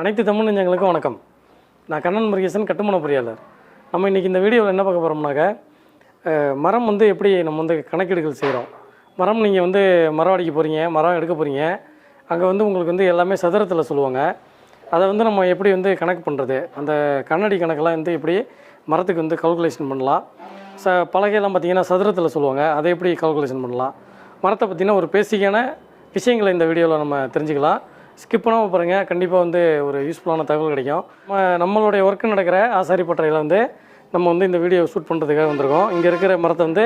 அனைத்து தமிழ் நெஞ்சங்களுக்கும் வணக்கம். நான் கண்ணன் முருகேசன் கட்டுமான பொறியாளர். நம்ம இன்றைக்கி இந்த வீடியோவில் என்ன பார்க்க போகிறோம்னாக்க மரம் வந்து எப்படி நம்ம வந்து கணக்கீடுகள் செய்கிறோம் மரம் நீங்கள் வந்து மரம் அடிக்க போகிறீங்க மரம் எடுக்க போகிறீங்க அங்கே வந்து உங்களுக்கு வந்து எல்லாமே சதுரத்தில் சொல்லுவாங்க. அதை வந்து நம்ம எப்படி வந்து கணக்கு பண்ணுறது அந்த கண்ணாடி கணக்கெல்லாம் வந்து எப்படி மரத்துக்கு வந்து கல்குலேஷன் பண்ணலாம். ச பலகையெல்லாம் பார்த்தீங்கன்னா சதுரத்தில் சொல்லுவாங்க. அதை எப்படி கல்குலேஷன் பண்ணலாம்? மரத்தை பற்றின ஒரு பேசிக்கான விஷயங்களை இந்த வீடியோவில் நம்ம தெரிஞ்சுக்கலாம். ஸ்கிப் பண்ணாமல் பாருங்கள் கண்டிப்பாக வந்து ஒரு யூஸ்ஃபுல்லான தகவல் கிடைக்கும். நம்ம நம்மளுடைய ஒர்க்கு நடக்கிற ஆசாரி பட்டறையில் வந்து நம்ம வந்து இந்த வீடியோ ஷூட் பண்ணுறதுக்காக வந்திருக்கோம். இங்கே இருக்கிற மரத்தை வந்து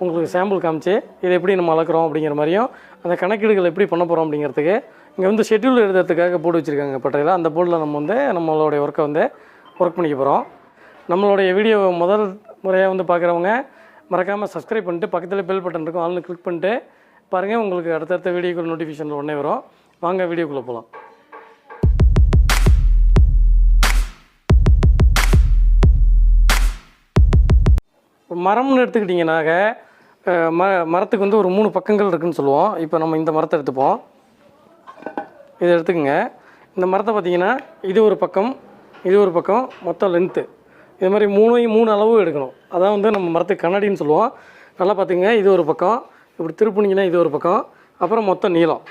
உங்களுக்கு சாம்பிள் காமிச்சு இதை எப்படி நம்ம அளக்குறோம் அப்படிங்கிற மாதிரியும் அந்த கணக்கீடுகள் எப்படி பண்ண போகிறோம் அப்படிங்கிறதுக்கு இங்கே வந்து ஷெட்யூல் எழுதுறதுக்காக போர்டு வச்சுருக்காங்க பட்டறையில். அந்த போர்டில் நம்ம வந்து நம்மளுடைய ஒர்க்கை வந்து ஒர்க் பண்ணிக்க போகிறோம் நம்மளுடைய வீடியோ முதல் முறையாக வந்து பார்க்குறவங்க மறக்காமல் சப்ஸ்கிரைப் பண்ணிட்டு பக்கத்தில் பெல் பட்டன் இருக்கும். ஆள்னு கிளிக் பண்ணிட்டு பாருங்கள் உங்களுக்கு அடுத்தடுத்த வீடியோக்கள் நோட்டிஃபிகேஷன் உடனே வரும். வாங்க வீடியோக்குள்ளே போகலாம் மரம்னு எடுத்துக்கிட்டிங்கனாக்க ம மரத்துக்கு வந்து ஒரு மூணு பக்கங்கள் இருக்குதுன்னு சொல்லுவோம். இப்போ நம்ம இந்த மரத்தை எடுத்துப்போம். இதை எடுத்துக்கோங்க. இந்த மரத்தை பார்த்தீங்கன்னா இது ஒரு பக்கம் இது ஒரு பக்கம் மொத்தம் லென்த்து இது மாதிரி மூணையும் மூணு அளவு எடுக்கணும். அதான் வந்து நம்ம மரத்துக்கு கண்ணாடின்னு சொல்லுவோம். நல்லா பார்த்துங்க இது ஒரு பக்கம். இப்படி திருப்புனிங்கன்னா இது ஒரு பக்கம். அப்புறம் மொத்தம் நீளம்.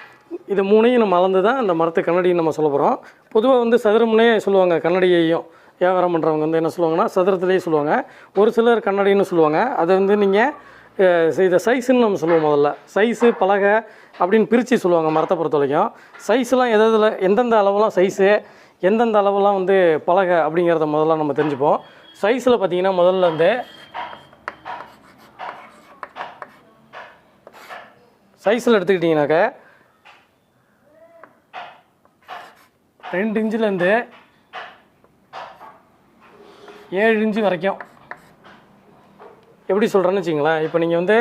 இது மூணையும் நம்ம அளந்து தான் அந்த மரத்து கண்ணடின்னு நம்ம சொல்ல போகிறோம் பொதுவாக வந்து சதுரம்னே சொல்லுவாங்க கண்ணடியையும் வியாபாரம் பண்ணுறவங்க வந்து என்ன சொல்லுவாங்கன்னா சதுரத்திலேயே சொல்லுவாங்க. ஒரு சிலர் கண்ணடின்னு சொல்லுவாங்க. அதை வந்து நீங்கள் இதை சைஸுன்னு நம்ம சொல்லுவோம் முதல்ல. சைஸு பலகை அப்படின்னு பிரித்து சொல்லுவாங்க மரத்தை பொறுத்த வரைக்கும். சைஸ்லாம் எது எதில் எந்தெந்த அளவுலாம் சைஸு எந்தெந்த அளவுலாம் வந்து பலகை அப்படிங்கிறத முதல்ல நம்ம தெரிஞ்சுப்போம். சைஸில் பார்த்தீங்கன்னா முதல்ல வந்து சைஸில் எடுத்துக்கிட்டிங்கனாக்க ரெண்டு இன்ச்சுலேருந்து ஏழு இன்ச்சு வரைக்கும். எப்படி சொல்கிறேன்னு வச்சிங்களேன் இப்போ நீங்கள் வந்து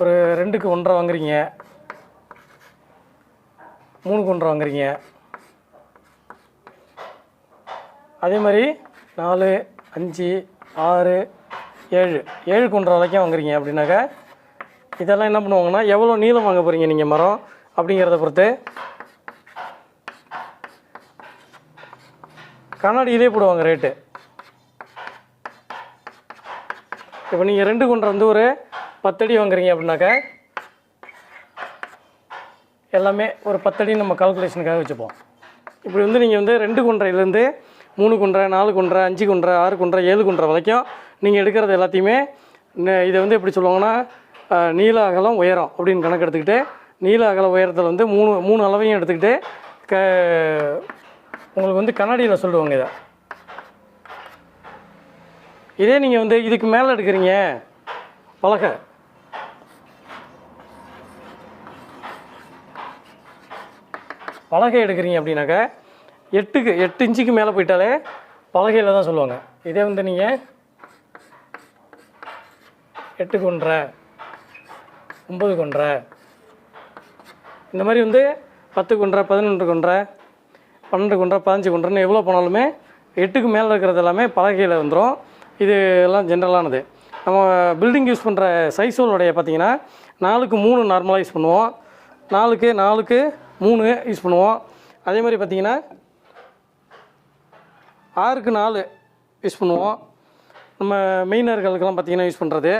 ஒரு ரெண்டுக்கு ஒன்றரை வாங்குறீங்க. மூணுக்கு ஒன்றரை வாங்குறீங்க. அதே மாதிரி நாலு அஞ்சு ஆறு ஏழு. ஏழுக்கு ஒன்றரை வரைக்கும் வாங்குறீங்க அப்படின்னாக்கா இதெல்லாம் என்ன பண்ணுவாங்கன்னா எவ்வளோ நீளம் வாங்க போகிறீங்க நீங்கள் மரம் அப்படிங்கிறத பொறுத்து கண்ணாடியிலே போடுவாங்க ரேட்டு இப்போ நீங்கள் ரெண்டு கொண்டை வந்து ஒரு பத்தடி வாங்குறீங்க அப்படின்னாக்கா எல்லாமே ஒரு பத்தடி நம்ம கால்குலேஷனுக்காக வச்சுப்போம். இப்படி வந்து நீங்கள் வந்து ரெண்டு குன்றையிலேருந்து மூணு குன்றை நாலு குன்றை அஞ்சு குன்றை ஆறு குன்றை ஏழு குன்றை வரைக்கும் நீங்கள் எடுக்கிறது எல்லாத்தையுமே இதை வந்து எப்படி சொல்லுவாங்கன்னா நீல அகலம் உயரம் அப்படின்னு கணக்கு எடுத்துக்கிட்டு நீல அகல உயரத்தில் வந்து மூணு மூணு அளவையும் எடுத்துக்கிட்டு க உங்களுக்கு வந்து கண்ணாடியில் சொல்லுவாங்க இதை. இதே நீங்கள் வந்து இதுக்கு மேலே எடுக்கிறீங்க பலகை. பலகை எடுக்கிறீங்க அப்படின்னாக்கா எட்டுக்கு எட்டு இன்ச்சுக்கு மேலே போயிட்டாலே பலகையில் தான் சொல்லுவாங்க. இதே வந்து நீங்கள் எட்டு கொன்றரை ஒம்பது கொன்ற இந்த மாதிரி வந்து பத்து கொன்ற பதினொன்று கொன்றரை பன்னெண்டு குன்றை பதினஞ்சு கொன்றரைன்னு எவ்வளோ போனாலுமே எட்டுக்கு மேலே இருக்கிறது எல்லாமே பலகையில் வந்துடும் இது எல்லாம் ஜென்ரலானது நம்ம பில்டிங் யூஸ் பண்ணுற சைஸோடைய பார்த்தீங்கன்னா நாலுக்கு மூணு நார்மலாக யூஸ் பண்ணுவோம். நாலுக்கு நாலுக்கு மூணு யூஸ் பண்ணுவோம். அதே மாதிரி பார்த்தீங்கன்னா ஆறுக்கு நாலு யூஸ் பண்ணுவோம். நம்ம மெயினர்களுக்கெல்லாம் பார்த்திங்கன்னா யூஸ் பண்ணுறது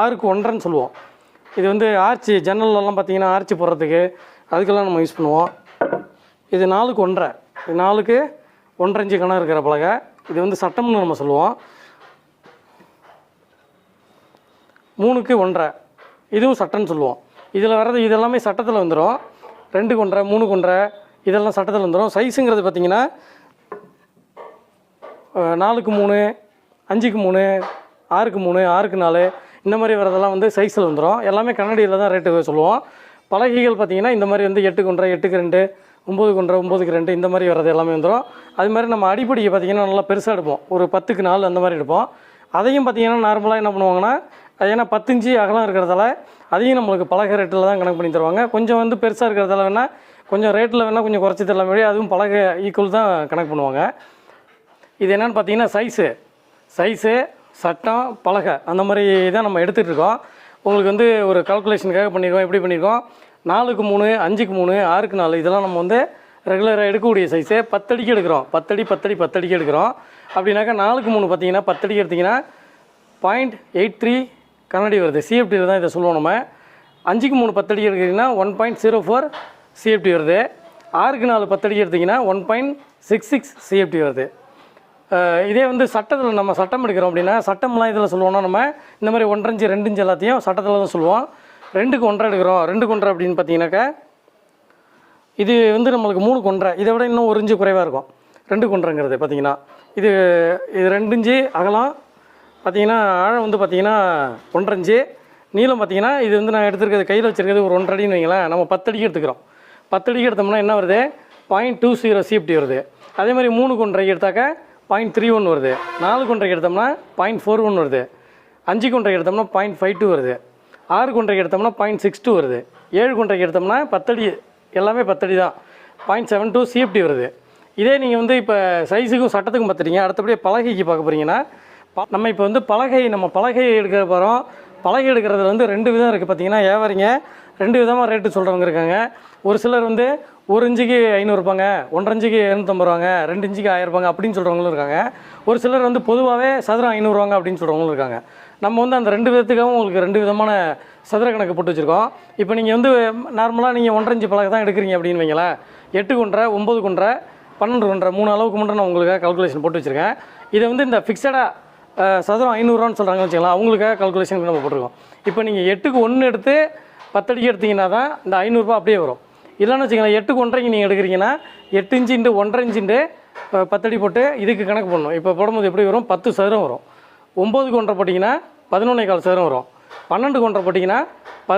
ஆறுக்கு ஒன்றரைன்னு சொல்லுவோம். இது வந்து ஆர்ச்சி ஜன்னல்லாம் பார்த்தீங்கன்னா ஆர்ச்சி போடுறதுக்கு அதுக்கெல்லாம் நம்ம யூஸ் பண்ணுவோம். இது நாலுக்கு ஒன்றரை. இது நாலுக்கு ஒன்றரை இன்ச்சு கணம் இருக்கிற பலகை. இது வந்து சட்டம்னு நம்ம சொல்லுவோம். மூணுக்கு ஒன்றரை. இதுவும் சட்டம்னு சொல்லுவோம். இதில் வர்றது இதெல்லாமே சட்டத்தில் வந்துடும் ரெண்டுக்கு ஒன்றரை மூணுக்கு ஒன்றரை இதெல்லாம் சட்டத்தில் வந்துடும் சைஸுங்கிறது பார்த்திங்கன்னா நாலுக்கு மூணு அஞ்சுக்கு மூணு ஆறுக்கு மூணு ஆறுக்கு நாலு இந்த மாதிரி வரதெல்லாம் வந்து சைஸில் வந்துடும் எல்லாமே கண்ணாடியில் தான் ரேட்டு சொல்லுவோம். பலகைகள் பார்த்திங்கன்னா இந்த மாதிரி வந்து எட்டு குன்றை எட்டுக்கு ரெண்டு ஒம்பது குன்றை ஒம்பதுக்கு ரெண்டு இந்த மாதிரி வரது எல்லாமே வந்துடும் அது மாதிரி நம்ம அடிப்படியை பார்த்தீங்கன்னா நல்லா பெருசாக எடுப்போம். ஒரு பத்துக்கு நாலு அந்த மாதிரி எடுப்போம். அதையும் பார்த்தீங்கன்னா நார்மலாக என்ன பண்ணுவாங்கன்னா அது ஏன்னா பத்து இன்ச்சு அகலம் இருக்கிறதால அதையும் நம்மளுக்கு பலகை ரேட்டில் தான் கணக்கு பண்ணி தருவாங்க. கொஞ்சம் வந்து பெருசாக இருக்கிறதால வேணால் கொஞ்சம் ரேட்டில் வேணால் கொஞ்சம் குறைச்சி தரலாம் வழி அதுவும் பலகை ஈக்குவல் தான் கணக்கு பண்ணுவாங்க. இது என்னென்னு பார்த்தீங்கன்னா சைஸு சைஸு சட்டம் பலகை அந்த மாதிரி தான் நம்ம எடுத்துகிட்டு இருக்கோம். உங்களுக்கு வந்து ஒரு கால்குலேஷனுக்காக பண்ணியிருக்கோம் எப்படி பண்ணியிருக்கோம் நாலுக்கு மூணு அஞ்சுக்கு மூணு ஆறுக்கு நாலு இதெல்லாம் நம்ம வந்து ரெகுலராக எடுக்கக்கூடிய சைஸு பத்தடிக்கு எடுக்கிறோம். பத்தடி பத்தடி பத்தடிக்கு எடுக்கிறோம். அப்படின்னாக்கா நாலுக்கு மூணு பார்த்தீங்கன்னா பத்தடிக்கு எடுத்திங்கன்னா பாயிண்ட் எயிட் த்ரீ கண்ணாடி வருது. சிஎஃப்டியில் தான் இதை சொல்லுவோம் நம்ம. அஞ்சுக்கு மூணு பத்தடிக்கு எடுக்கிறீங்கன்னா one point zero four CFT வருது. ஆறுக்கு நாலு பத்தடிக்கு எடுத்திங்கன்னா one point six six CFT வருது. இதே வந்து சட்டத்தில் நம்ம சட்டம் எடுக்கிறோம் அப்படின்னா சட்டம்லாம் இதில் சொல்லுவோம்னா நம்ம இந்த மாதிரி ஒன்றரை இன்ச்சு ரெண்டு இஞ்சு எல்லாத்தையும் சட்டத்தில் தான் சொல்லுவோம். ரெண்டுக்கு ஒன்றரை எடுக்கிறோம். ரெண்டுக்கு ஒன்றரை அப்படின்னு பார்த்தீங்கன்னாக்கா இது வந்து நம்மளுக்கு மூணு கொன்றை இதை விட இன்னும் ஒரு இன்ச்சு குறைவாக இருக்கும். ரெண்டு கொன்றங்கிறது பார்த்தீங்கன்னா. இது இது ரெண்டு இஞ்சு அகலம். பார்த்தீங்கன்னா ஆழம் வந்து பார்த்தீங்கன்னா ஒன்றரை இன்ச்சு. நீளம் பார்த்தீங்கன்னா இது வந்து நான் எடுத்துருக்கிறது கையில் வச்சிருக்கிறது ஒரு ஒன்றரை அடின்னு வைங்களேன். நம்ம பத்தடிக்கு எடுத்துக்கிறோம். பத்தடிக்கு எடுத்தோம்னா என்ன வருது? பாயிண்ட் டூ ஜீரோ சிஎப்டி வருது. அதே மாதிரி மூணு கொன்றரைக்கு எடுத்தாக்கா பாயிண்ட் த்ரீ ஒன் வருது. நாலு குன்றைக்கு எடுத்தோம்னா பாயிண்ட் ஃபோர் ஒன் வருது. அஞ்சு குன்றைக்கு எடுத்தோம்னா பாயிண்ட் ஃபைவ் டூ வருது. ஆறு குன்றைக்கு எடுத்தோம்னா பாயிண்ட் சிக்ஸ் டூ வருது. ஏழு குன்றைக்கு எடுத்தோம்னா பத்தடி எல்லாமே பத்தடி தான் பாயிண்ட் செவன் டூ சிஎஃப்டி வருது. இதே நீங்கள் வந்து இப்போ சைஸுக்கும் சட்டத்துக்கும் பார்த்துட்டீங்க அடுத்தபடியே பலகைக்கு பார்க்க போகிறீங்கன்னா ப- நம்ம இப்போ வந்து பலகை நம்ம பலகை எடுக்கிற போகிறோம் பலகை எடுக்கிறதுல வந்து ரெண்டு விதம் இருக்குது பார்த்தீங்கன்னா வியாபாரிங்க ரெண்டு விதமாக ரேட்டு சொல்கிறவங்க இருக்காங்க. ஒரு சிலர் வந்து ஒரு இஞ்சிக்கு ஐநூறுபாங்க ஒன்றரை இஞ்சிக்கு இரநூத்தம்பது ரூபாங்க ரெண்டு இஞ்சிக்கு ஆயிரம் ரூபாங்க அப்படின்னு சொல்கிறவங்களும் இருக்காங்க. ஒரு சிலர் வந்து பொதுவாகவே சதுரம் ஐநூறுவாங்க அப்படின்னு சொல்கிறவங்களும் இருக்காங்க. நம்ம வந்து அந்த ரெண்டு விதத்துக்காகவும் உங்களுக்கு ரெண்டு விதமான சதுர கணக்கு போட்டு வச்சுருக்கோம். இப்போ நீங்கள் வந்து நார்மலாக நீங்கள் ஒன்றரை இஞ்சி பழக்கம் தான் எடுக்கிறீங்க அப்படின்னு வைங்களேன். எட்டு கொண்டரை ஒம்பது குன்றை பன்னெண்டு கொண்டரை மூணு அளவுக்கு மட்டும் நான் உங்களுக்காக கல்குலேஷன் போட்டு வச்சுருக்கேன். இதை வந்து இந்த ஃபிக்ஸடாக சதுரம் ஐநூறுரூவான்னு சொல்கிறாங்கன்னு வச்சுக்கலாம் அவங்களுக்காக கல்குலேஷன் நம்ம போட்டிருக்கோம். இப்போ நீங்கள் எட்டுக்கு ஒன்று எடுத்து பத்தடிக்கு எடுத்தீங்கன்னா தான் இந்த ஐநூறுரூபா அப்படியே வரும். இல்லைன்னு வச்சுக்கலாம் எட்டுக்கு ஒன்றரைக்கு நீங்கள் எடுக்கிறீங்கன்னா எட்டு இன்ச்சு ஒன்றரை இன்ச்சுண்டு பத்தடி போட்டு இதுக்கு கணக்கு பண்ணணும் இப்போ போடும்போது எப்படி வரும்? பத்து சதுரம் வரும். ஒம்போதுக்கு ஒன்றரை போட்டிங்கன்னா பதினொன்னே கால் சதுரம் வரும். பன்னெண்டு ஒன்றரை போட்டிங்கன்னா ப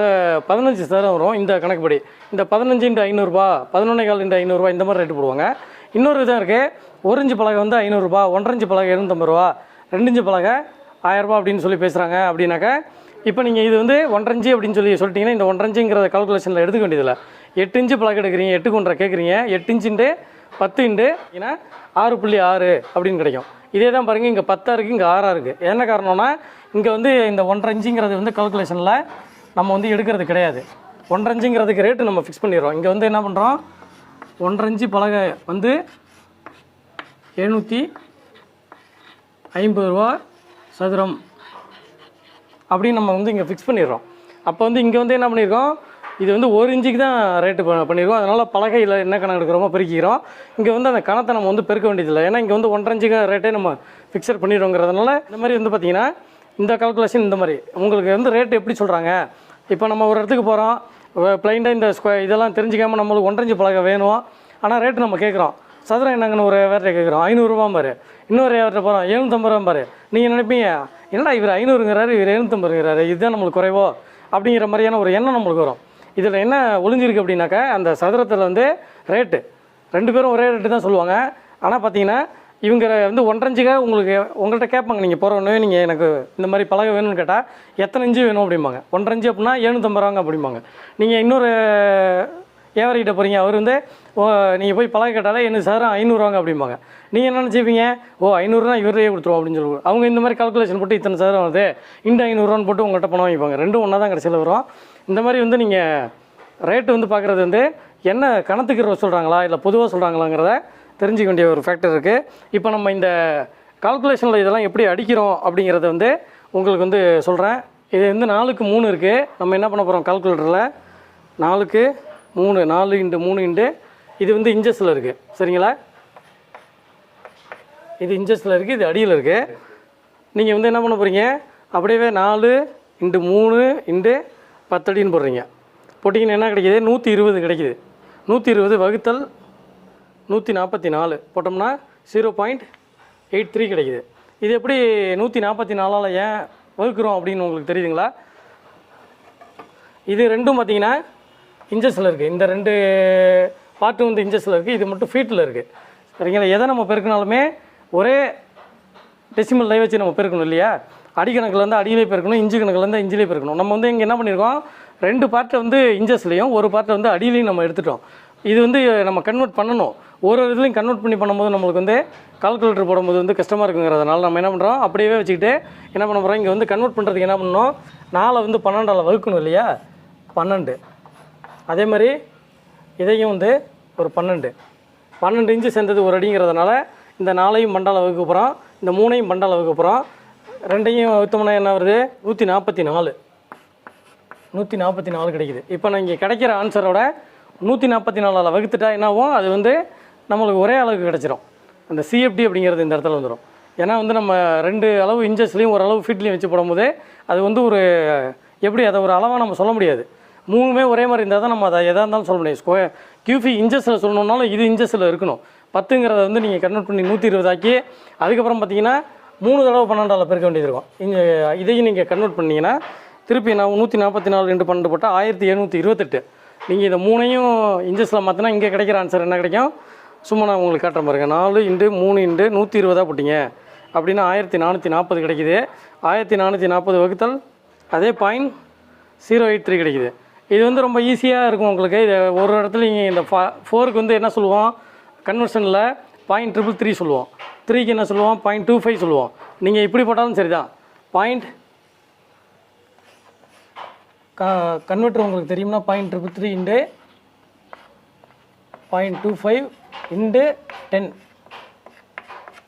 பதினஞ்சு சதுரம் வரும் இந்த கணக்குப்படி. இந்த பதினஞ்சு இன்ட்டு ஐநூறுரூபா பதினொன்னே கால் இன்ட்டு ஐநூறுரூவா இந்த மாதிரி ரேட்டு போடுவாங்க. இன்னொரு விதம் இருக்குது ஒரு இஞ்சு பலகை வந்து ஐநூறுரூபா ஒன்றரை இஞ்சு பலகை எழுநூத்தம்பது ரூபா. ரெண்டு இஞ்சு பலகை ஆயிரரூபா அப்படின்னு சொல்லி பேசுகிறாங்க அப்படின்னாக்கா இப்போ நீங்கள் இது வந்து ஒன்றரை இஞ்சு அப்படின்னு சொல்லி சொல்லிட்டீங்கன்னா இந்த ஒன்றரை இஞ்சுங்கிற கால்குலேஷனில் எடுத்துக்க வேண்டியதில்லை. எட்டு இன்ச்சு பிளாக் எடுக்கிறீங்க எட்டு கொண்டரை கேட்குறீங்க எட்டு இன்ச்சுண்டு பத்து இண்டு ஏன்னா ஆறு புள்ளி ஆறு அப்படின்னு கிடைக்கும். இதே தான் பாருங்கள் இங்கே பத்தாக இருக்குது இங்கே ஆறா இருக்குது என்ன காரணம்னா இங்கே வந்து இந்த ஒன்றரை இன்ச்சுங்கிறது வந்து கால்குலேஷனில் நம்ம வந்து எடுக்கிறது கிடையாது. ஒன்றரை இன்ச்சுங்கிறதுக்கு ரேட்டு நம்ம ஃபிக்ஸ் பண்ணிடுறோம். இங்கே வந்து என்ன பண்ணுறோம் ஒன்றரை இன்ச்சு பலகை வந்து எழுநூற்றி ஐம்பது ரூபா சதுரம் அப்படின்னு நம்ம வந்து இங்கே ஃபிக்ஸ் பண்ணிடுறோம். அப்போ வந்து இங்கே வந்து என்ன பண்ணியிருக்கோம் இது வந்து ஒரு இன்ச்சுக்கு தான் ரேட்டு ப- பண்ணியிருக்கோம் அதனால் பலகையில் என்ன கணக்கு எடுக்கிறோமோ பெருக்கிறோம் இங்கே வந்து அந்த கணத்தை நம்ம வந்து பெருக்க வேண்டியதில்லை. ஏன்னா இங்கே வந்து ஒன்றரை இன்ச்சுக்கு ரேட்டே நம்ம ஃபிக்ஸட் பண்ணிடுவோங்கிறதுனால இந்த மாதிரி வந்து பார்த்தீங்கன்னா இந்த கால்குலேஷன் இந்த மாதிரி. உங்களுக்கு வந்து ரேட் எப்படி சொல்கிறாங்க இப்போ நம்ம ஒரு இடத்துக்கு போகிறோம் பிளைண்டாக இந்த ஸ்கொ இதெல்லாம் தெரிஞ்சிக்காமல் நம்மளுக்கு ஒன்றரை பலகை வேணும். ஆனால் ரேட்டு நம்ம கேட்குறோம். சதுரம் என்னங்கன்னு ஒரு வேர்ட்டை கேட்குறோம். ஐநூறுரூவா பாரு. இன்னொரு வேர்ட்டை போகிறோம் எழுநூத்தம்பது ரூபா பாரு. நீங்கள் நினைப்பீங்க என்னடா இவர் ஐநூறுங்கிறாரு இவர் எழுநூத்தம்பதுங்கிறாரு? இதுதான் நம்மளுக்கு குறைவோ? அப்படிங்கிற மாதிரியான ஒரு எண்ணம் நம்மளுக்கு வரும். இதில் என்ன ஒளிஞ்சிருக்கு அப்படின்னாக்கா அந்த சதுரத்தில் வந்து ரேட்டு ரெண்டு பேரும் ஒரே ரேட்டு தான் சொல்லுவாங்க. ஆனால் பார்த்தீங்கன்னா இவங்க வந்து ஒன்றரைஞ்சுக்காக உங்களுக்கு உங்கள்கிட்ட கேட்பாங்க நீங்கள் போகிறவனே நீங்கள் எனக்கு இந்த மாதிரி பலகை வேணும்னு கேட்டால் எத்தனை இஞ்சு வேணும்? அப்படிம்பாங்க. ஒன்றரைஞ்சு அப்படின்னா எழுநூத்தம்பது ரூபாங்க அப்படிம்பாங்க. நீங்கள் இன்னொரு ஏவரிக்கிட்ட போகிறீங்க அவர் வந்து ஓ நீங்கள் போய் பழக கேட்டாலே என்ன சதுரம் ஐநூறுவாங்க அப்படிம்பாங்க. நீங்கள் என்ன நினச்சிப்பீங்க ஓ ஐநூறுனா இவரே கொடுத்துருவோம் அப்படின்னு சொல்லுவாங்க. அவங்க இந்த மாதிரி கால்குலேஷன் போட்டு இத்தனை சதுரம் வருது இந்த ஐநூறுரூவான்னு போட்டு உங்கள்கிட்ட பணம் வாங்கிப்பாங்க. ரெண்டும் ஒன்றா தான் கடைசியில் வரும். இந்த மாதிரி வந்து நீங்கள் ரேட்டு வந்து பார்க்குறது வந்து என்ன கணத்துக்கு சொல்கிறாங்களா இல்லை பொதுவாக சொல்கிறாங்களாங்கிறத தெரிஞ்சுக்க வேண்டிய ஒரு ஃபேக்டர் இருக்குது இப்போ நம்ம இந்த கால்குலேஷனில் இதெல்லாம் எப்படி அடிக்கிறோம் அப்படிங்கிறத வந்து உங்களுக்கு வந்து சொல்கிறேன் இது வந்து நாலுக்கு மூணு இருக்குது நம்ம என்ன பண்ண போகிறோம் கால்குலேட்டரில் நாலுக்கு மூணு நாலு இண்டு மூணு இண்டு இது வந்து இன்ஜஸில் இருக்குது சரிங்களா? இது இன்ஜஸில் இருக்குது இது அடியில் இருக்குது நீங்கள் வந்து என்ன பண்ண போகிறீங்க அப்படியே நாலு இண்டு மூணு இண்டு பத்தடின்னு போடுறீங்க. போட்டிங்கன்னா என்ன கிடைக்கிது? நூற்றி இருபது கிடைக்குது. நூற்றி இருபது வகுத்தல் நூற்றி நாற்பத்தி நாலு. போட்டோம்னா ஜீரோ பாயிண்ட் எயிட் த்ரீ கிடைக்குது. இது எப்படி நூற்றி நாற்பத்தி நாலால் ஏன் வகுக்கிறோம் அப்படின்னு உங்களுக்கு தெரியுதுங்களா? இது ரெண்டும் பார்த்தீங்கன்னா இன்ச்சஸில் இருக்குது இந்த ரெண்டு பாட்டு வந்து இன்ச்சஸில் இருக்குது இது மட்டும் ஃபீட்டில் இருக்குது சரிங்களா? எதை நம்ம பெருக்கினாலுமே ஒரே டெசிமல் லை வச்சு நம்ம பெருக்கணும் இல்லையா? அடிக்கணக்கில் வந்து அடியிலே பெருக்கணும் இஞ்சி கணக்கில் இருந்து இஞ்சிலே பெருக்கணும். நம்ம வந்து இங்கே என்ன பண்ணியிருக்கோம் ரெண்டு பார்ட்டை வந்து இன்ச்சஸ்லேயும் ஒரு பார்ட்டை வந்து அடியிலையும் நம்ம எடுத்துட்டோம். இது வந்து நம்ம கன்வெர்ட் பண்ணணும். ஒரு ஒரு இதுலையும் கன்வெர்ட் பண்ணி பண்ணும்போது நம்மளுக்கு வந்து கால்குலேட்டர் போடும்போது வந்து கஷ்டமாக இருக்குங்கிறதுனால நம்ம என்ன பண்ணுறோம் அப்படியே வச்சுக்கிட்டு என்ன பண்ண போகிறோம் இங்கே வந்து கன்வெர்ட் பண்ணுறதுக்கு என்ன பண்ணணும்? நாலை வந்து பன்னெண்டால் வகுக்கணும் இல்லையா? பன்னெண்டு. அதே மாதிரி இதையும் வந்து ஒரு பன்னெண்டு. பன்னெண்டு இன்ச்சு சேர்ந்தது ஒரு அடிங்கிறதுனால இந்த நாலையும் பண்டால் வகுக்க போகிறோம் இந்த மூணையும் பண்டால் வகுக்க போகிறோம் ரெண்டையும் வகுத்தோம்னா என்ன வருது? நூற்றி நாற்பத்தி நாலு நூற்றி நாற்பத்தி நாலு கிடைக்குது. இப்போ நான் இங்கே கிடைக்கிற ஆன்சரோட நூற்றி நாற்பத்தி நாலால் வகுத்துட்டா என்னாகும்? அது வந்து நம்மளுக்கு ஒரே அளவுக்கு கிடச்சிரும். அந்த சிஎஃப்டி அப்படிங்கிறது இந்த இடத்துல வந்துடும் ஏன்னா வந்து நம்ம ரெண்டு அளவு இன்ச்சஸ்லேயும் ஒரு அளவு ஃபீட்லேயும் வச்சு போடும்போது அது வந்து ஒரு எப்படி அதை ஒரு அளவாக நம்ம சொல்ல முடியாது. மூணுமே ஒரே மாதிரி இருந்தால் தான் நம்ம அதை எதாக இருந்தாலும் சொல்ல முடியும். ஸ்கொயர் கியூஃபி இன்ச்சஸில் சொல்லணுன்னாலும் இது இன்ச்சஸில் இருக்கணும். பத்துங்கிறத வந்து நீங்கள் கன்வெர்ட் பண்ணி நூற்றி இருபதாக்கி அதுக்கப்புறம் பார்த்தீங்கன்னா மூணு தடவை பன்னெண்டால் பெருக்க வேண்டியது இருக்கும் இங்கே இதையும் நீங்கள் கன்வெர்ட் பண்ணிங்கன்னா திருப்பி நான் நூற்றி நாற்பத்தி நாலு ரெண்டு பன்னெண்டு போட்டால் ஆயிரத்தி எழுநூற்றி இருபத்தெட்டு. நீங்கள் இந்த மூணையும் இன்ச்சஸில் மாற்றினா இங்கே கிடைக்கிற ஆன்சர் என்ன கிடைக்கும்? சும்மா நான் உங்களுக்கு காட்டுறேன் பாருங்க. நாலு இண்டு மூணு இண்டு நூற்றி இருபதாக போட்டிங்க. அப்படின்னா ஆயிரத்தி நானூற்றி நாற்பது கிடைக்குது. ஆயிரத்தி நானூற்றி நாற்பது வகுத்தல் அதே பாயிண்ட் ஜீரோ எயிட் த்ரீ கிடைக்குது. இது வந்து ரொம்ப ஈஸியாக இருக்கும் உங்களுக்கு. இது ஒரு இடத்துல நீங்கள் இந்த ஃபா ஃபோருக்கு வந்து என்ன சொல்லுவோம்? கன்வர்ஷனில் பாயிண்ட் ட்ரிபிள் த்ரீ சொல்லுவோம். த்ரீக்கு என்ன சொல்லுவோம்? பாயிண்ட் டூ ஃபைவ் சொல்லுவோம். நீங்கள் இப்படி போட்டாலும் சரி தான் பாயிண்ட் க கன்வெர்ட்டர் உங்களுக்கு தெரியும்னா point triple three into point two five into ten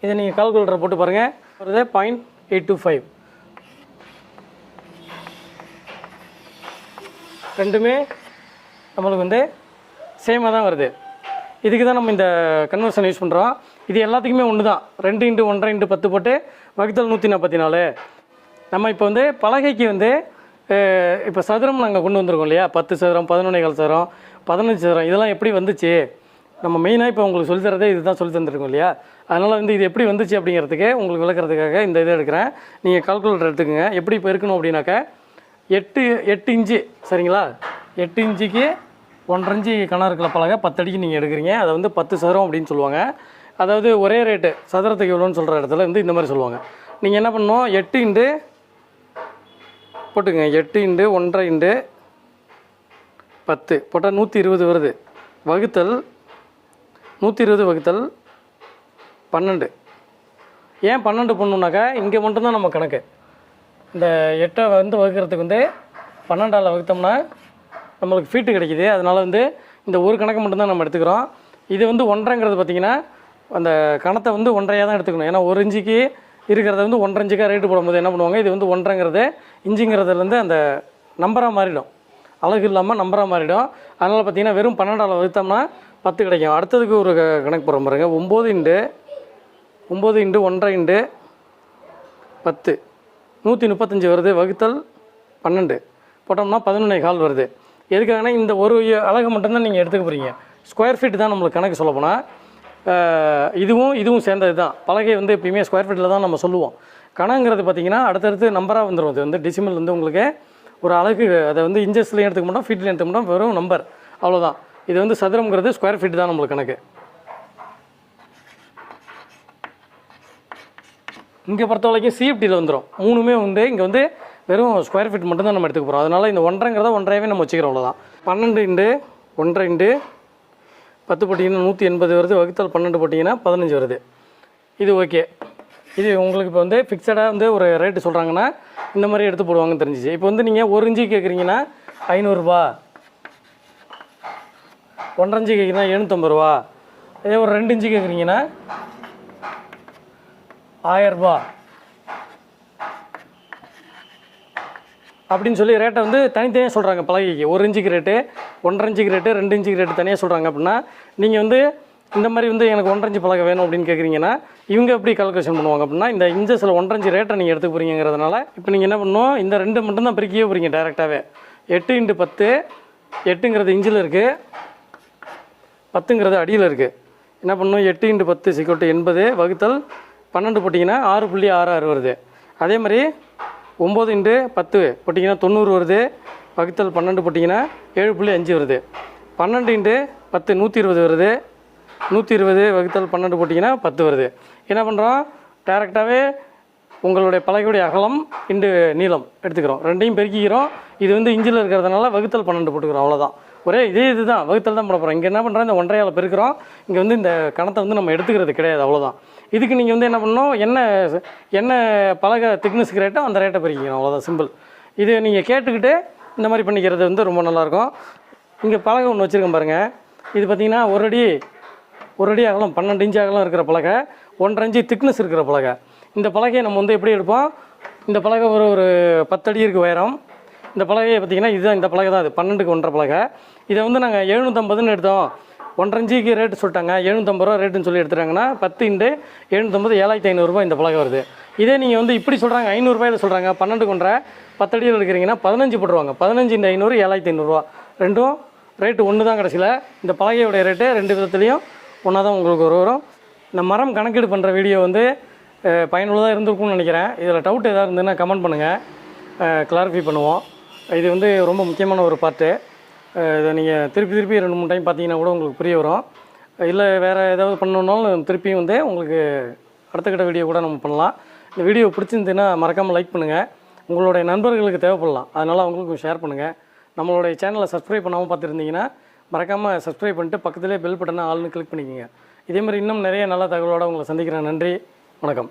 இதை நீங்கள் கால்குலேட்டர் போட்டு பாருங்கள் வருது பாயிண்ட் எயிட் டூ ஃபைவ் ரெண்டுமே நம்மளுக்கு வந்து சேமாக தான் வருது. இதுக்கு தான் நம்ம இந்த கன்வர்ஷன் யூஸ் பண்ணுறோம் இது எல்லாத்துக்குமே ஒன்று தான் ரெண்டு இன்ட்டு ஒன்றரை இன்ட்டு பத்து போட்டு வகுத்தல் நூற்றி நாற்பத்தி நாலு. நம்ம இப்போ வந்து பலகைக்கு வந்து இப்போ சதுரம் நாங்கள் கொண்டு வந்திருக்கோம் இல்லையா? பத்து சதுரம் பதினொன்னே கால் சதுரம் பதினஞ்சு சதுரம் இதெல்லாம் எப்படி வந்துச்சு? நம்ம மெயினாக இப்போ உங்களுக்கு சொல்லித்தரதே இதுதான் சொல்லி தந்துருக்கோம் இல்லையா? அதனால் வந்து இது எப்படி வந்துச்சு அப்படிங்கிறதுக்கு உங்களுக்கு விளக்குறதுக்காக இந்த இதை எடுக்கிறேன். நீங்கள் கால்குலேட்டர் எடுத்துக்கோங்க. எப்படி இப்போ இருக்கணும் அப்படின்னாக்கா எட்டு எட்டு இன்ச்சு சரிங்களா? எட்டு இன்ச்சுக்கு ஒன்றரைஞ்சி இன்ச்சு கணம் இருக்கிற பலகை நீங்கள் எடுக்கிறீங்க. அதை வந்து பத்து சதுரம் அப்படின்னு சொல்லுவாங்க. அதாவது ஒரே ரேட்டு சதுரத்துக்கு எவ்வளோன்னு சொல்கிற இடத்துல வந்து இந்த மாதிரி சொல்லுவாங்க. நீங்கள் என்ன பண்ணணும்? எட்டு இண்டு போட்டுங்க எட்டு இண்டு ஒன்றரை இண்டு பத்து. போட்டால் நூற்றி இருபது வருது. வகுத்தல் நூற்றி இருபது வகுத்தல் பன்னெண்டு. ஏன் பன்னெண்டு பண்ணணுன்னாக்கா இங்கே மட்டும்தான் நம்ம கணக்கு. இந்த எட்டை வந்து வகுக்கிறதுக்கு வந்து பன்னெண்டால் வகுத்தோம்னா நம்மளுக்கு ஃபீட்டு கிடைக்குது. அதனால் வந்து இந்த ஒரு கணக்கு மட்டும்தான் நம்ம எடுத்துக்கிறோம். இது வந்து ஒன்றரைங்கிறது பார்த்திங்கன்னா அந்த கணத்தை வந்து ஒன்றையாக தான் எடுத்துக்கணும். ஏன்னா ஒரு இஞ்சிக்கு இருக்கிறத வந்து ஒன்றரை இஞ்சிக்காக ரேட்டு போடும்போது என்ன பண்ணுவாங்க? இது வந்து ஒன்றரைங்கிறது இஞ்சிங்கிறதுலேருந்து அந்த நம்பராக மாறிடும். அழகு இல்லாமல் நம்பராக மாறிடும். அதனால் பார்த்திங்கன்னா வெறும் பன்னெண்டாவில் வகுத்தோம்னா பத்து கிடைக்கும். அடுத்ததுக்கு ஒரு க- கணக்கு போகிற பாருங்க. ஒம்பது இண்டு ஒம்பது இண்டு ஒன்றரை இண்டு பத்து. நூற்றி முப்பத்தஞ்சு வருது. வகுத்தல் பன்னெண்டு. போட்டோம்னா பதினொன்னே கால் வருது. எதுக்காகனா இந்த ஒரு அழகு மட்டும்தான் நீங்கள் எடுத்துக்க போகிறீங்க ஸ்கொயர் ஃபீட் தான் நம்மளுக்கு கணக்கு சொல்லப்போனால் இதுவும் இதுவும் சேர்ந்தது தான். பலகை வந்து எப்பயுமே ஸ்கொயர் ஃபீட்டில் தான் நம்ம சொல்லுவோம். கணங்கிறது பார்த்தீங்கன்னா அடுத்தடுத்து நம்பராக வந்துடும் இது வந்து டெசிமல் வந்து உங்களுக்கு ஒரு அழகு அதை வந்து இன்ச்சஸ்லையும் எடுத்துக்க மாட்டோம் ஃபீட்லையும் எடுத்துக்க மாட்டோம். வெறும் நம்பர் அவ்வளோதான் இது வந்து சதுரம்ங்கிறது ஸ்கொயர் ஃபீட் தான் நம்மளுக்கு கணக்கு. இங்கே பொறுத்த வரைக்கும் சிஎஃப்டியில் வந்துடும் மூணுமே வந்து இங்கே வந்து வெறும் ஸ்கொயர் ஃபீட் மட்டும்தான் நம்ம எடுத்துக்க போகிறோம் அதனால் இந்த ஒன்றரைங்கிறத ஒன்றரையாவே நம்ம வச்சுக்கிறோம் அவ்வளோதான் பன்னெண்டு இண்டு ஒன்றரை இண்டு பத்து போட்டிங்கன்னா நூற்றி எண்பது வருது. வகுத்தல் பன்னெண்டு போட்டிங்கன்னா பதினஞ்சு வருது. இது ஓகே இது உங்களுக்கு இப்போ வந்து ஃபிக்ஸடாக வந்து ஒரு ரேட்டு சொல்கிறாங்கன்னா இந்த மாதிரி எடுத்து போடுவாங்கன்னு தெரிஞ்சிச்சு. இப்போ வந்து நீங்கள் ஒரு இஞ்சி கேட்குறீங்கன்னா ஐநூறுரூபா ஒன்றரை இஞ்சி கேட்குறீங்கன்னா எழுநூற்றம்பது ரூபா. இதே ஒரு ரெண்டு இன்ச்சு கேட்குறீங்கன்னா ஆயரூபா அப்படின்னு சொல்லி ரேட்டை வந்து தனித்தனியாக சொல்கிறாங்க பலகைக்கு. ஒரு இன்ச்சுக்கு ரேட்டு ஒன்றரை இன்ச்சுக்கு ரேட்டு ரெண்டு இன்ச்சுக்கு ரேட்டு தனியாக சொல்கிறாங்க அப்படின்னா நீங்கள் வந்து இந்த மாதிரி வந்து எனக்கு ஒன்றரை இன்ச்சு பலகை வேணும் அப்படின்னு கேட்குறீங்கன்னா இவங்க எப்படி கல்குலேஷன் பண்ணுவாங்க அப்படின்னா இந்த இன்ச்சஸில் ஒன்றரை இஞ்சி ரேட்டை நீங்கள் எடுத்துக்க போகிறீங்கிறதுனால இப்போ நீங்கள் என்ன பண்ணணும்? இந்த ரெண்டு மட்டும்தான் பிரிக்கவே போகிறீங்க டேரெக்டாகவே எட்டு இன்ட்டு பத்து எட்டுங்கிறது இன்ச்சில் இருக்குது பத்துங்கிறது அடியில் இருக்குது என்ன பண்ணணும்? எட்டு இன்ட்டு பத்து சிக்கோட்டு எண்பது வகுத்தல் பன்னெண்டு போட்டிங்கன்னா ஆறு புள்ளி ஆறு ஆறு வருது. அதே மாதிரி ஒம்பது இன்ட்டு பத்து போட்டிங்கன்னா தொண்ணூறு வருது. வகுத்தல் பன்னெண்டு போட்டிங்கன்னா ஏழு புள்ளி அஞ்சு வருது. பன்னெண்டு இன்ட்டு பத்து நூற்றி இருபது வருது. நூற்றி இருபது வகுத்தல் பன்னெண்டு போட்டிங்கன்னா பத்து வருது. என்ன பண்ணுறோம் டேரெக்டாகவே உங்களுடைய பலகையுடைய அகலம் இண்டு நீளம் எடுத்துக்கிறோம். ரெண்டையும் பெருக்கிக்கிறோம். இது வந்து இஞ்சில் இருக்கிறதுனால வகுத்தல் பன்னெண்டு போட்டுக்கிறோம். அவ்வளோதான் ஒரே இதே இது தான் வகுத்தல் தான் போட போகிறோம் இங்கே என்ன பண்ணுறோம் இந்த ஒன்றையால் பெருக்கிறோம். இங்கே வந்து இந்த கணத்தை வந்து நம்ம எடுத்துக்கிறது கிடையாது. அவ்வளோதான் இதுக்கு நீங்கள் வந்து என்ன பண்ணணும்? என்ன என்ன பழக திக்னஸ்க்கு ரேட்டோ அந்த ரேட்டை பிரிக்கணும் அவ்வளோதான் சிம்பிள் இது நீங்கள் கேட்டுக்கிட்டு இந்த மாதிரி பண்ணிக்கிறது வந்து ரொம்ப நல்லாயிருக்கும். இங்கே பலகை ஒன்று வச்சுருக்கேன் பாருங்கள் இது பார்த்தீங்கன்னா ஒரு அடி ஒரு அடி அகலம் பன்னெண்டு இன்ச்சு அகலம் இருக்கிற பலகை ஒன்றரை இன்ச்சு திக்னஸ் இருக்கிற பலகை. இந்த பலகையை நம்ம வந்து எப்படி எடுப்போம்? இந்த பலகை ஒரு ஒரு பத்தடி இருக்குது உயரம். இந்த பலகையை பார்த்தீங்கன்னா இதுதான் இந்த பலகை தான் இது. பன்னெண்டுக்கு ஒன்றரை பலகை. இதை வந்து நாங்கள் எழுநூற்றம்பதுன்னு எடுத்தோம். ஒன்றரை ரேட்டு சொல்லிட்டாங்க. எழுநூற்றம்பது ரூபா ரேட்டுன்னு சொல்லி எடுத்துட்டாங்கன்னா பத்து இண்டு எழுநூற்றம்பது ஏழாயிரத்தி ஐநூறுரூவா இந்த பலகை வருது. இதே நீங்கள் வந்து இப்படி சொல்கிறாங்க ஐநூறுரூவாயில் சொல்கிறாங்க பன்னெண்டுக்கு பத்து பத்தடியில் எடுக்கிறீங்கன்னா பதினஞ்சு போட்டுருவாங்க. பதினஞ்சு இந்த ஐநூறு ஏழாயிரத்தி ஐநூறுரூவா ரெண்டும் ரேட்டு ஒன்று தான் கடைசியில். இந்த பலகையோடைய ரேட்டு ரெண்டு விதத்துலேயும் ஒன்றா தான் உங்களுக்கு ஒரு வரும். இந்த மரம் கணக்கீடு பண்ணுற வீடியோ வந்து பயனுள்ளதாக இருந்திருக்கும்னு நினைக்கிறேன். இதில் டவுட் எதாவது இருந்ததுன்னா கமெண்ட் பண்ணுங்கள் கிளாரிஃபை பண்ணுவோம். இது வந்து ரொம்ப முக்கியமான ஒரு பார்ட்டு இதை நீங்கள் திருப்பி திருப்பி ரெண்டு மூணு டைம் பார்த்தீங்கன்னா கூட உங்களுக்கு புரிய வரும். இல்லை வேறு ஏதாவது பண்ணணுன்னாலும் திருப்பியும் வந்து உங்களுக்கு அடுத்த கட்ட வீடியோ கூட நம்ம பண்ணலாம். இந்த வீடியோ பிடிச்சிருந்துன்னா மறக்காமல் லைக் பண்ணுங்கள் உங்களுடைய நண்பர்களுக்கு தேவைப்படலாம். அதனால் அவங்களுக்கும் ஷேர் பண்ணுங்கள் நம்மளுடைய சேனலை சப்ஸ்கிரைப் பண்ணாமல் பார்த்துருந்தீங்கன்னா மறக்காமல் சப்ஸ்கிரைப் பண்ணிட்டு பக்கத்துலேயே பெல் பட்டனை ஆள்னு கிளிக் பண்ணிக்கோங்க. இதே மாதிரி இன்னும் நிறைய நல்ல தகவலோடு உங்களை சந்திக்கிறேன். நன்றி. வணக்கம்.